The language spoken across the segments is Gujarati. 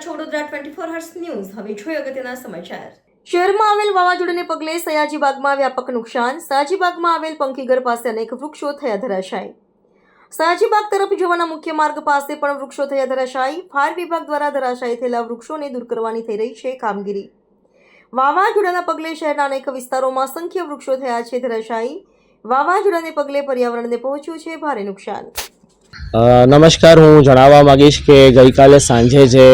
ટ્વેન્ટી ફોર હર્સ ન્યૂઝ હવે જોઈએ અગત્યના સમાચાર. શહેરમાં આવેલ વાવાઝોડાને પગલે સયાજીબાગમાં વ્યાપક નુકસાન. સયાજીબાગમાં આવેલ પંખીઘર પાસે અનેક વૃક્ષો થયા ધરાશાય. સયાજીબાગ તરફ જવાના મુખ્ય માર્ગ પાસે પણ વૃક્ષો થયા ધરાશાય. ફાયર વિભાગ દ્વારા ધરાશાયી થયેલા વૃક્ષોને દૂર કરવાની થઈ રહી છે કામગીરી. વાવાઝોડાના પગલે શહેરના અનેક વિસ્તારોમાં અસંખ્ય વૃક્ષો થયા છે ધરાશાયી. વાવાઝોડાને પગલે પર્યાવરણને પહોંચ્યું છે ભારે નુકસાન. નમસ્કાર, હું જણાવવા માંગીશ કે ગઈકાલે સાંજે જે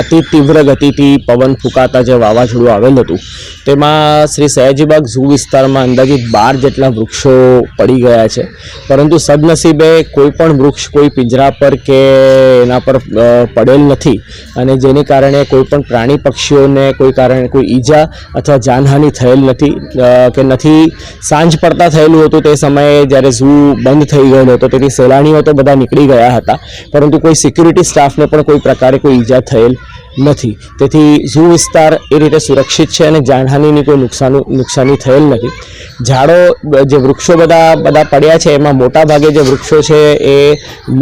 અતિ તીવ્ર ગતિથી પવન ફૂંકાતા જે વાવાઝોડું આવેલ હતું, તેમાં શ્રી સયાજીબાગ ઝૂ વિસ્તારમાં અંદાજિત બાર જેટલા વૃક્ષો પડી ગયા છે. પરંતુ સદનસીબે કોઈ પણ વૃક્ષ, કોઈ પિંજરા પર કે એના પર પડેલ નથી અને જેને કારણે કોઈ પણ પ્રાણી પક્ષીઓને, કોઈ કારણે કોઈ ઈજા અથવા જાનહાનિ થયેલ નથી કે નથી સાંજ પડતા થયેલું હતું તે સમયે જ્યારે ઝૂ બંધ થઈ ગયેલો હતો તેથી સહેલાણીઓ તો બધા નીકળી ગયા હતા. પરંતુ કોઈ સિક્યુરિટી સ્ટાફને પણ કોઈ પ્રકારે કોઈ ઈજા થયેલ નથી. તેથી ઝૂ વિસ્તાર એ રીતે સુરક્ષિત છે અને જાનહાનિની કોઈ નુકસાન, નુકસાની થયેલ નથી. ઝાડો, જે વૃક્ષો બધા બધા પડ્યા છે, એમાં મોટા ભાગે જે વૃક્ષો છે એ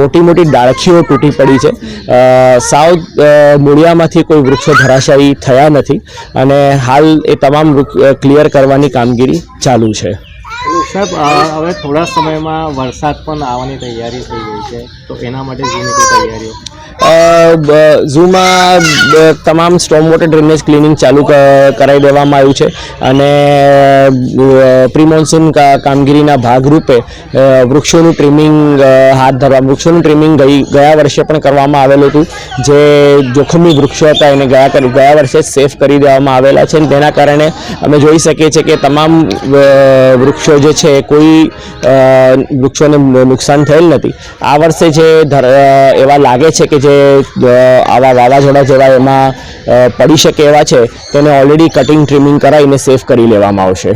મોટી મોટી ડાળખીઓ તૂટી પડી છે. સાવ મૂળિયામાંથી કોઈ વૃક્ષો ધરાશાયી થયા નથી. અને હાલ એ તમામ ક્લિયર કરવાની કામગીરી ચાલુ છે. સાહેબ હવે થોડા સમયમાં વરસાદ પણ આવવાની તૈયારી થઈ ગઈ છે, તો એના માટે જેની તૈયારીઓ? ઝૂમાં તમામ સ્ટોમ વોટર ડ્રેનેજ ક્લિનિંગ ચાલુ કરાવી દેવામાં આવ્યું છે. અને પ્રી મોન્સૂન કામગીરીના ભાગરૂપે વૃક્ષોનું ટ્રીમિંગ હાથ ધરવા, વૃક્ષોનું ટ્રીમિંગ ગઈ, ગયા વર્ષે પણ કરવામાં આવેલું હતું. જે જોખમી વૃક્ષો હતા એને ગયા ગયા વર્ષે સેફ કરી દેવામાં આવેલા છે. અને તેના કારણે અમે જોઈ શકીએ છીએ કે તમામ વૃક્ષો જે છે, કોઈ વૃક્ષોને નુકસાન થયેલ નથી. આ વર્ષે જે એવા લાગે છે કે જે આવા વાવાઝોડા જેવા એમાં પડી શકે એવા છે, તેને ઓલરેડી કટિંગ ટ્રીમિંગ કરાવીને સેફ કરી લેવામાં આવશે.